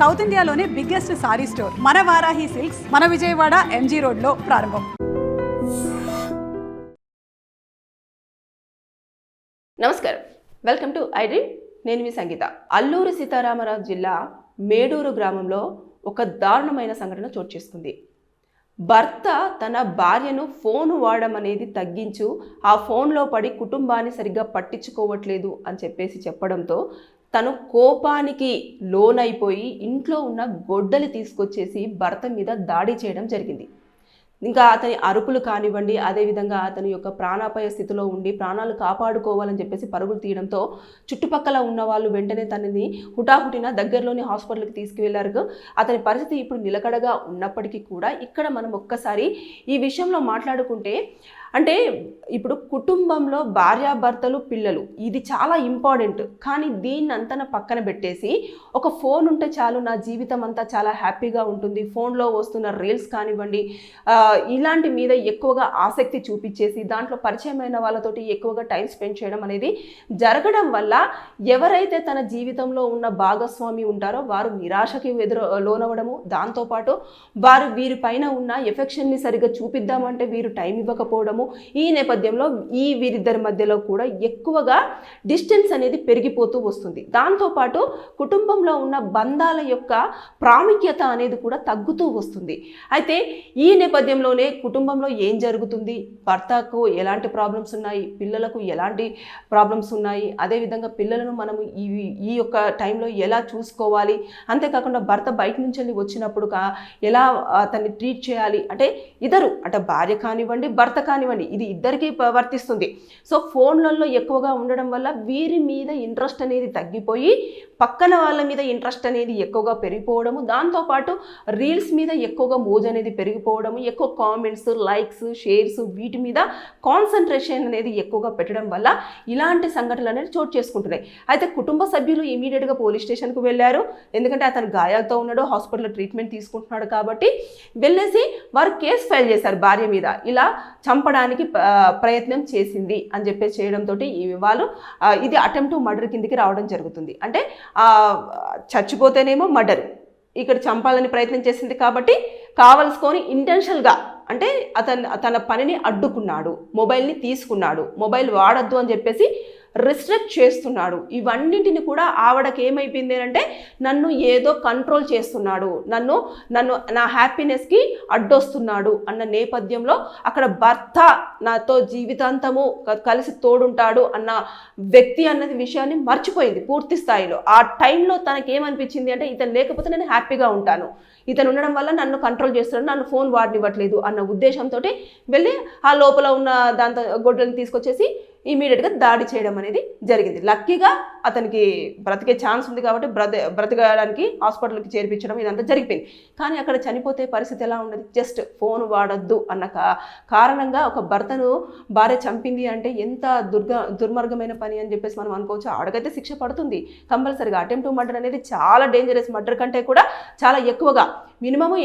South ఇండియాలోనే biggest sorry store. మన Varahi silks మన విజయవాడ ఎంజీ రోడ్లో ప్రారంభం. నమస్కారం. వెల్కమ్ టు ఐడ్రీమ్ నేను మీ సంగీత. అల్లూరు సీతారామరాజు జిల్లా మేడూరు గ్రామంలో ఒక దారుణమైన సంఘటన చోటు చేసుకుంది. భర్త తన భార్యను ఫోన్ వాడడం అనేది తగ్గించు ఆ ఫోన్లో పడి కుటుంబాన్ని సరిగ్గా పట్టించుకోవట్లేదు అని చెప్పేసి చెప్పడంతో తను కోపానికి లోనైపోయి ఇంట్లో ఉన్న గొడ్డలి తీసుకొచ్చేసి భర్త మీద దాడి చేయడం జరిగింది. ఇంకా అతని అరుపులు కానివ్వండి అదేవిధంగా అతని యొక్క ప్రాణాపాయ స్థితిలో ఉండి ప్రాణాలు కాపాడుకోవాలని చెప్పేసి పరుగులు తీయడంతో చుట్టుపక్కల ఉన్న వాళ్ళు వెంటనే తనని హుటాహుటిన దగ్గరలోని హాస్పిటల్కి తీసుకువెళ్ళారు. అతని పరిస్థితి ఇప్పుడు నిలకడగా ఉన్నప్పటికీ కూడా ఇక్కడ మనం ఒక్కసారి ఈ విషయంలో మాట్లాడుకుంటే అంటే ఇప్పుడు కుటుంబంలో భార్యాభర్తలు పిల్లలు ఇది చాలా ఇంపార్టెంట్. కానీ దీన్ని అంతన పక్కన పెట్టేసి ఒక ఫోన్ ఉంటే చాలు నా జీవితం అంతా చాలా హ్యాపీగా ఉంటుంది. ఫోన్లో వస్తున్న రీల్స్ కానివ్వండి ఇలాంటి మీద ఎక్కువగా ఆసక్తి చూపించేసి దాంట్లో పరిచయమైన వాళ్ళతోటి ఎక్కువగా టైం స్పెండ్ చేయడం అనేది జరగడం వల్ల ఎవరైతే తన జీవితంలో ఉన్న భాగస్వామి ఉంటారో వారు నిరాశకి ఎదురు లోనవ్వడము దాంతోపాటు వారు వీరి పైన ఉన్న ఎఫెక్షన్ని సరిగ్గా చూపిద్దామంటే వీరు టైం ఇవ్వకపోవడము ఈ నేపథ్యంలో ఈ వీరిద్దరి మధ్యలో కూడా ఎక్కువగా డిస్టెన్స్ అనేది పెరిగిపోతూ వస్తుంది. దాంతోపాటు కుటుంబంలో ఉన్న బంధాల యొక్క ప్రాముఖ్యత అనేది కూడా తగ్గుతూ వస్తుంది. అయితే ఈ నేపథ్యంలోనే కుటుంబంలో ఏం జరుగుతుంది? భర్తకు ఎలాంటి ప్రాబ్లమ్స్ ఉన్నాయి? పిల్లలకు ఎలాంటి ప్రాబ్లమ్స్ ఉన్నాయి? అదేవిధంగా పిల్లలను మనం ఈ ఈ యొక్క టైంలో ఎలా చూసుకోవాలి? అంతేకాకుండా భర్త బయట నుంచి వెళ్ళి వచ్చినప్పుడు ఎలా అతన్ని ట్రీట్ చేయాలి? అంటే ఇద్దరు అంటే భార్య కానివ్వండి భర్త కానివ్వండి ఇది ఇద్దరికీ వర్తిస్తుంది. సో ఫోన్లలో ఎక్కువగా ఉండడం వల్ల వీరి మీద ఇంట్రెస్ట్ అనేది తగ్గిపోయి పక్కన వాళ్ళ మీద ఇంట్రెస్ట్ అనేది ఎక్కువగా పెరిగిపోవడము దాంతోపాటు రీల్స్ మీద ఎక్కువగా మోజు అనేది పెరిగిపోవడము ఎక్కువ కామెంట్స్ లైక్స్ షేర్స్ వీటి మీద కాన్సన్ట్రేషన్ అనేది ఎక్కువగా పెట్టడం వల్ల ఇలాంటి సంఘటనలు అనేది చోటు చేసుకుంటున్నాయి. అయితే కుటుంబ సభ్యులు ఇమీడియట్గా పోలీస్ స్టేషన్కు వెళ్ళారు. ఎందుకంటే అతను గాయాలతో ఉన్నాడు హాస్పిటల్లో ట్రీట్మెంట్ తీసుకుంటున్నాడు కాబట్టి వెళ్ళేసి వారు కేసు ఫైల్ చేశారు భార్య మీద. ఇలా చంపడం చంపడానికి ప్రయత్నం చేసింది అని చెప్పేసి చేయడంతో వాళ్ళు ఆ, ఇది అటెంప్ట్ మర్డర్ కిందికి రావడం జరుగుతుంది. అంటే చచ్చిపోతేనేమో మర్డర్. ఇక్కడ చంపాలని ప్రయత్నం చేసింది కాబట్టి కావలసుకొని ఇంటెన్షనల్గా అంటే అతను తన పనిని అడ్డుకున్నాడు. మొబైల్ని తీసుకున్నాడు. మొబైల్ వాడద్దు అని చెప్పేసి రిస్ట్రిక్ట్ చేస్తున్నాడు. ఇవన్నింటిని కూడా ఆవిడకి ఏమైపోయింది అంటే నన్ను ఏదో కంట్రోల్ చేస్తున్నాడు. నన్ను నన్ను నా హ్యాపీనెస్కి అడ్డొస్తున్నాడు అన్న నేపథ్యంలో అక్కడ భర్త నాతో జీవితాంతము కలిసి తోడుంటాడు అన్న వ్యక్తి అన్నది విషయాన్ని మర్చిపోయింది పూర్తి స్థాయిలో. ఆ టైంలో తనకి ఏమనిపించింది అంటే ఇతను లేకపోతే నేను హ్యాపీగా ఉంటాను. ఇతను ఉండడం వల్ల నన్ను కంట్రోల్ చేస్తున్నాడు నన్ను ఫోన్ వాడనివ్వట్లేదు అన్న ఉద్దేశంతో వెళ్ళి ఆ లోపల ఉన్న దాంతో గొడ్డలను తీసుకొచ్చేసి ఇమీడియట్గా దాడి చేయడం అనేది జరిగింది. లక్కీగా అతనికి బ్రతికే ఛాన్స్ ఉంది కాబట్టి బ్రత బ్రతకడానికి హాస్పిటల్కి చేర్పించడం ఇదంతా జరిగిపోయింది. కానీ అక్కడ చనిపోతే పరిస్థితి ఎలా ఉండదు? జస్ట్ ఫోన్ వాడద్దు అన్న కా- కారణంగా ఒక భర్తను భార్య చంపింది అంటే ఎంత దుర్గ దుర్మార్గమైన పని అని చెప్పేసి మనం అనుకోవచ్చు. ఆడకైతే శిక్ష పడుతుంది. కంపల్సరిగా అటెంప్ట్ మర్డర్ అనేది చాలా డేంజరస్ మర్డర్ కంటే కూడా చాలా ఎక్కువగా. మినిమం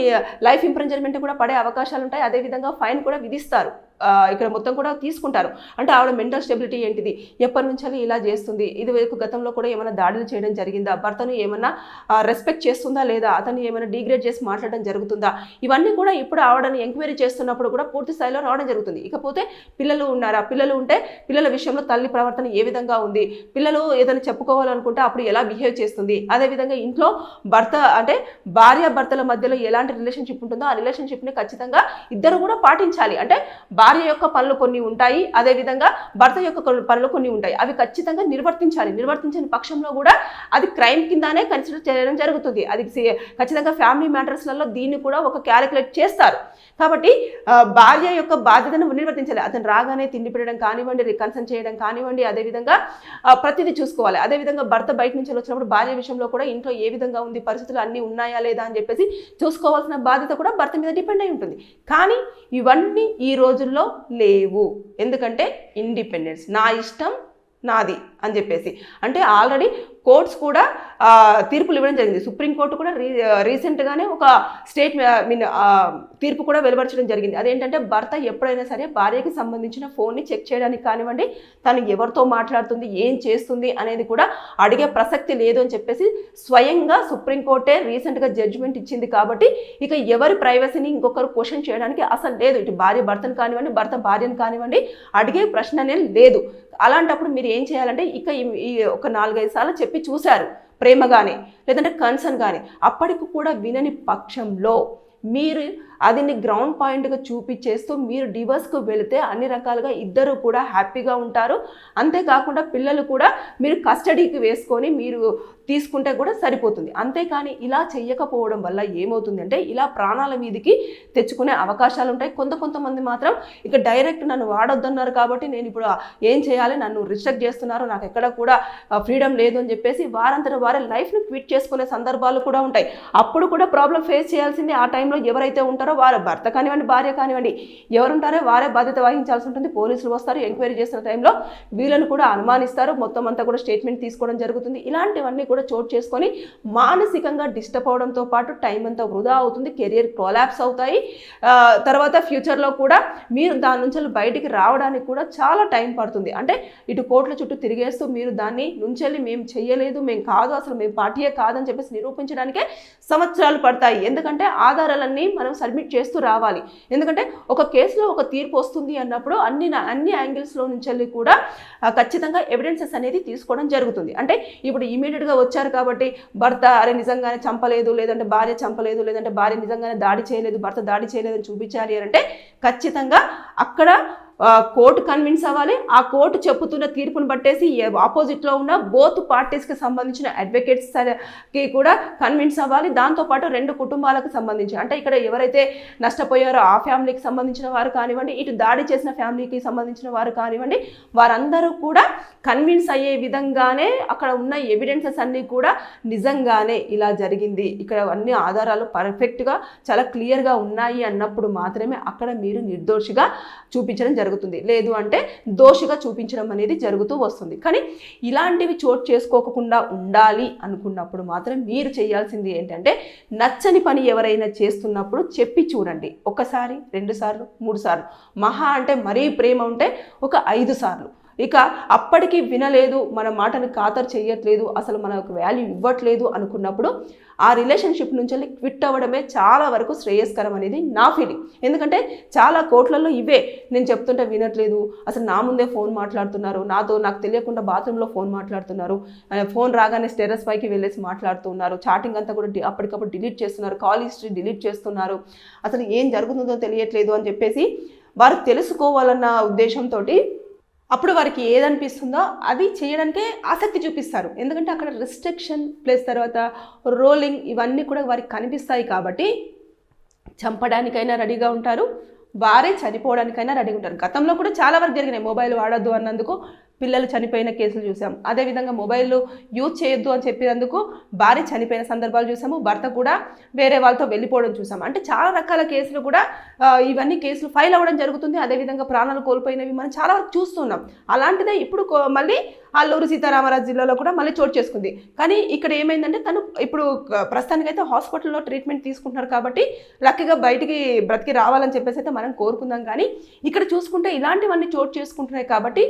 లైఫ్ ఇంప్రెంజర్మెంట్ కూడా పడే అవకాశాలు ఉంటాయి అదేవిధంగా ఫైన్ కూడా విధిస్తారు. ఇక్కడ మొత్తం కూడా తీసుకుంటారు. అంటే ఆవిడ మెంటల్ స్టెబిలిటీ ఏంటిది? ఎప్పటి నుంచి ఇలా చేస్తుంది? ఇది వరకు గతంలో కూడా ఏమైనా దాడులు చేయడం జరిగిందా? భర్తను ఏమైనా రెస్పెక్ట్ చేస్తుందా లేదా? అతను ఏమైనా డిగ్రేడ్ చేసి మాట్లాడడం జరుగుతుందా? ఇవన్నీ కూడా ఇప్పుడు ఆవిడని ఎంక్వైరీ చేస్తున్నప్పుడు కూడా పూర్తి స్థాయిలో రావడం జరుగుతుంది. ఇకపోతే పిల్లలు ఉన్నారా? పిల్లలు ఉంటే పిల్లల విషయంలో తల్లి ప్రవర్తన ఏ విధంగా ఉంది? పిల్లలు ఏదైనా చెప్పుకోవాలనుకుంటే అప్పుడు ఎలా బిహేవ్ చేస్తుంది? అదేవిధంగా ఇంట్లో భర్త అంటే భార్య భర్తల మధ్యలో ఎలాంటి రిలేషన్షిప్ ఉంటుందో ఆ రిలేషన్షిప్ని ఖచ్చితంగా ఇద్దరు కూడా పాటించాలి. అంటే భార్య భార్య యొక్క పనులు కొన్ని ఉంటాయి. అదేవిధంగా భర్త యొక్క పనులు కొన్ని ఉంటాయి. అవి ఖచ్చితంగా నిర్వర్తించాలి. నిర్వర్తించని పక్షంలో కూడా అది క్రైమ్ కిందనే కన్సిడర్ చేయడం జరుగుతుంది. అది ఖచ్చితంగా ఫ్యామిలీ మ్యాటర్స్లలో దీన్ని కూడా ఒక క్యాలిక్యులేట్ చేస్తారు. కాబట్టి భార్య యొక్క బాధ్యతను నిర్వర్తించాలి. అతను రాగానే తిండి పెట్టడం కానివ్వండి రికన్సన్ చేయడం కానివ్వండి అదేవిధంగా ప్రతిదీ చూసుకోవాలి. అదేవిధంగా భర్త బయట నుంచి వచ్చినప్పుడు భార్య విషయంలో కూడా ఇంట్లో ఏ విధంగా ఉంది పరిస్థితులు అన్నీ ఉన్నాయా లేదా అని చెప్పేసి చూసుకోవాల్సిన బాధ్యత కూడా భర్త మీద డిపెండ్ అయి ఉంటుంది. కానీ ఇవన్నీ ఈ రోజుల్లో లేవు. ఎందుకంటే ఇండిపెండెన్స్ నా ఇష్టం నాది. అని చెప్పేసి. అంటే ఆల్రెడీ కోర్ట్స్ కూడా తీర్పులు ఇవ్వడం జరిగింది. సుప్రీంకోర్టు కూడా రీ రీసెంట్గానే ఒక స్టేట్ మీన్ తీర్పు కూడా వెలువరచడం జరిగింది. అదేంటంటే భర్త ఎప్పుడైనా సరే భార్యకి సంబంధించిన ఫోన్ని చెక్ చేయడానికి కానివ్వండి తను ఎవరితో మాట్లాడుతుంది ఏం చేస్తుంది అనేది కూడా అడిగే ప్రసక్తి లేదు అని చెప్పేసి స్వయంగా సుప్రీంకోర్టే రీసెంట్గా జడ్జిమెంట్ ఇచ్చింది కాబట్టి ఇక ఎవరి ప్రైవసీని ఇంకొకరు క్వశ్చన్ చేయడానికి అసలు లేదు. ఇటు భార్య భర్తను కానివ్వండి భర్త భార్యను కానివ్వండి అడిగే ప్రశ్ననే లేదు. అలాంటప్పుడు మీరు ఏం చేయాలంటే ఇక ఈ- ఒక నాలుగైదు సార్లు చెప్పి చూశారు ప్రేమగానే లేదంటే కన్సర్న్ కానీ అప్పటికి కూడా వినని పక్షంలో మీరు అదిని గ్రౌండ్ పాయింట్గా చూపించేస్తూ మీరు డివర్స్కు వెళితే అన్ని రకాలుగా ఇద్దరు కూడా హ్యాపీగా ఉంటారు. అంతేకాకుండా పిల్లలు కూడా మీరు కస్టడీకి వేసుకొని మీరు తీసుకుంటే కూడా సరిపోతుంది. అంతేకాని ఇలా చేయకపోవడం వల్ల ఏమవుతుందంటే ఇలా ప్రాణాల మీదకి తెచ్చుకునే అవకాశాలు ఉంటాయి కొంత కొంతమంది మాత్రం ఇక డైరెక్ట్ నన్ను వాడొద్దన్నారు కాబట్టి నేను ఇప్పుడు ఏం చేయాలి? నన్ను రిస్ట్రిక్ట్ చేస్తున్నారు. నాకు ఎక్కడ కూడా ఫ్రీడమ్ లేదు అని చెప్పేసి వారంతట వారే లైఫ్ని క్విట్ చేసుకునే సందర్భాలు కూడా ఉంటాయి. అప్పుడు కూడా ప్రాబ్లం ఫేస్ చేయాల్సింది ఆ టైంలో ఎవరైతే ఉంటారో వారు భర్త కానివ్వండి భార్య కానివ్వండి ఎవరు ఉంటారో వారే బాధ్యత వహించాల్సి ఉంటుంది. పోలీసులు వస్తారు ఎంక్వైరీ చేసిన టైంలో వీళ్ళని కూడా అనుమానిస్తారు. మొత్తం అంతా కూడా స్టేట్మెంట్ తీసుకోవడం జరుగుతుంది. ఇలాంటివన్నీ కూడా చోటు చేసుకొని మానసికంగా డిస్టర్బ్ అవడంతో పాటు టైం అంతా వృధా అవుతుంది. కెరియర్ కొలాప్స్ అవుతాయి. తర్వాత ఫ్యూచర్లో కూడా మీరు దాని నుంచి బయటికి రావడానికి కూడా చాలా టైం పడుతుంది. అంటే ఇటు కోర్టుల చుట్టూ తిరిగేస్తూ మీరు దాన్ని నుంచెల్లి మేము చేయలేదు మేము కాదు అసలు మేము పార్టీయే కాదని చెప్పేసి నిరూపించడానికే సంవత్సరాలు పడతాయి. ఎందుకంటే ఆధారాలన్నీ మనం సబ్మిట్ చేస్తూ రావాలి. ఎందుకంటే ఒక కేసులో ఒక తీర్పు వస్తుంది అన్నప్పుడు అన్ని నా- అన్ని యాంగిల్స్లో నుంచి కూడా ఖచ్చితంగా ఎవిడెన్సెస్ అనేది తీసుకోవడం జరుగుతుంది. అంటే ఇప్పుడు ఇమీడియట్గా వచ్చారు కాబట్టి భర్త అరే నిజంగానే చంపలేదు లేదంటే భార్య చంపలేదు లేదంటే భార్య నిజంగానే దాడి చేయలేదు భర్త దాడి చేయలేదని చూపించాలి అంటే ఖచ్చితంగా అక్కడ కోర్టు కన్విన్స్ అవ్వాలి. ఆ కోర్టు చెప్పుతున్న తీర్పును బట్టేసి ఆపోజిట్లో ఉన్న బోత్ పార్టీస్కి సంబంధించిన అడ్వకేట్స్కి కూడా కన్విన్స్ అవ్వాలి. దాంతోపాటు రెండు కుటుంబాలకు సంబంధించి అంటే ఇక్కడ ఎవరైతే నష్టపోయారో ఆ ఫ్యామిలీకి సంబంధించిన వారు కానివ్వండి ఇటు దాడి చేసిన ఫ్యామిలీకి సంబంధించిన వారు కానివ్వండి వారందరూ కూడా కన్విన్స్ అయ్యే విధంగానే అక్కడ ఉన్న ఎవిడెన్సెస్ అన్నీ కూడా నిజంగానే ఇలా జరిగింది. ఇక్కడ అన్ని ఆధారాలు పర్ఫెక్ట్గా చాలా క్లియర్గా ఉన్నాయి అన్నప్పుడు మాత్రమే అక్కడ మీరు నిర్దోషిగా చూపించడం జరుగుతుంది. జరుగుతుంది. లేదు అంటే దోషిగా చూపించడం అనేది జరుగుతూ వస్తుంది. కానీ ఇలాంటివి చోటు చేసుకోకుండా ఉండాలి అనుకున్నప్పుడు మాత్రం మీరు చేయాల్సింది ఏంటంటే నచ్చని పని ఎవరైనా చేస్తున్నప్పుడు చెప్పి చూడండి. ఒకసారి రెండు సార్లు మూడు సార్లు. మహా అంటే మరీ ప్రేమ ఉంటే ఒక ఐదు సార్లు. ఇక అప్పటికి వినలేదు మన మాటను ఖాతరు చేయట్లేదు అసలు మనకు వాల్యూ ఇవ్వట్లేదు అనుకున్నప్పుడు ఆ రిలేషన్షిప్ నుంచి క్విట్ అవ్వడమే చాలా వరకు శ్రేయస్కరం అనేది నా ఫీలింగ్ ఎందుకంటే చాలా కోట్లలో ఇవే. నేను చెప్తుంటే వినట్లేదు. అసలు నా ముందే ఫోన్ మాట్లాడుతున్నారు. నాతో నాకు తెలియకుండా బాత్రూంలో ఫోన్ మాట్లాడుతున్నారు. ఫోన్ రాగానే స్టెరస్ పైకి వెళ్ళేసి మాట్లాడుతున్నారు. చాటింగ్ అంతా కూడా అప్పటికప్పుడు డిలీట్ చేస్తున్నారు. కాల్ హిస్టరీ డిలీట్ చేస్తున్నారు. అసలు ఏం జరుగుతుందో తెలియట్లేదు అని చెప్పేసి వారు తెలుసుకోవాలన్న ఉద్దేశంతో అప్పుడు వారికి ఏదనిపిస్తుందో అది చేయడానికే ఆసక్తి చూపిస్తారు. ఎందుకంటే అక్కడ రిస్ట్రిక్షన్ ప్లస్ తర్వాత రోలింగ్ ఇవన్నీ కూడా వారికి కనిపిస్తాయి కాబట్టి చంపడానికైనా రెడీగా ఉంటారు. వారే చనిపోవడానికైనా రెడీగా ఉంటారు. గతంలో కూడా చాలా వరకు జరిగినాయి. మొబైల్ వాడొద్దు అన్నందుకు పిల్లలు చనిపోయిన కేసులు చూసాం. అదేవిధంగా మొబైల్ యూజ్ చేయొద్దు అని చెప్పినందుకు భార్య చనిపోయిన సందర్భాలు చూసాము. భర్త కూడా వేరే వాళ్ళతో వెళ్ళిపోవడం చూసాం అంటే చాలా రకాల కేసులు కూడా ఇవన్నీ కేసులు ఫైల్ అవ్వడం జరుగుతుంది. అదేవిధంగా ప్రాణాలు కోల్పోయినవి మనం చాలా వరకు చూస్తున్నాం. అలాంటిదే ఇప్పుడు మళ్ళీ అల్లూరు సీతారామరాజు జిల్లాలో కూడా మళ్ళీ చోటు చేసుకుంది. కానీ ఇక్కడ ఏమైందంటే తను ఇప్పుడు ప్రస్తుతానికైతే హాస్పిటల్లో ట్రీట్మెంట్ తీసుకుంటున్నారు కాబట్టి లక్కీగా బయటికి బ్రతికి రావాలని చెప్పేసి అయితే మనం కోరుకుందాం. కానీ ఇక్కడ చూసుకుంటే ఇలాంటివన్నీ చోటు చేసుకుంటున్నాయి కాబట్టి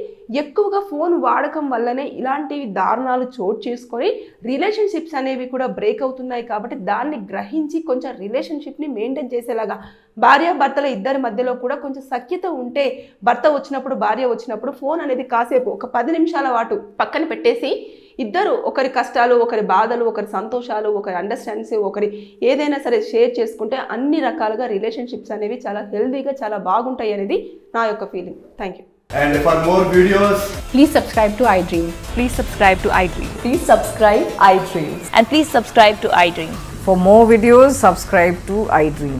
ఎక్కువగా ఫోన్ వాడకం వల్లనే ఇలాంటివి దారుణాలు చోటు చేసుకొని రిలేషన్షిప్స్ అనేవి కూడా బ్రేక్ అవుతున్నాయి కాబట్టి దాన్ని గ్రహించి కొంచెం రిలేషన్షిప్ని మెయింటైన్ చేసేలాగా భార్య భర్తల ఇద్దరి మధ్యలో కూడా కొంచెం సఖ్యత ఉంటే భర్త వచ్చినప్పుడు భార్య వచ్చినప్పుడు ఫోన్ అనేది కాసేపు ఒక పది నిమిషాల పాటు పక్కన పెట్టేసి ఇద్దరు ఒకరి కష్టాలు ఒకరి బాధలు ఒకరి సంతోషాలు ఒకరి అండర్స్టాండ్స్ ఒకరి ఏదైనా సరే షేర్ చేసుకుంటే అన్ని రకాలుగా రిలేషన్షిప్స్ అనేవి చాలా హెల్దీగా చాలా బాగుంటాయి అనేది నా యొక్క feeling thank you And for more videos, Please subscribe to iDream. Please subscribe to iDream Please subscribe iDream. and please subscribe to iDream. For more videos, subscribe to iDream.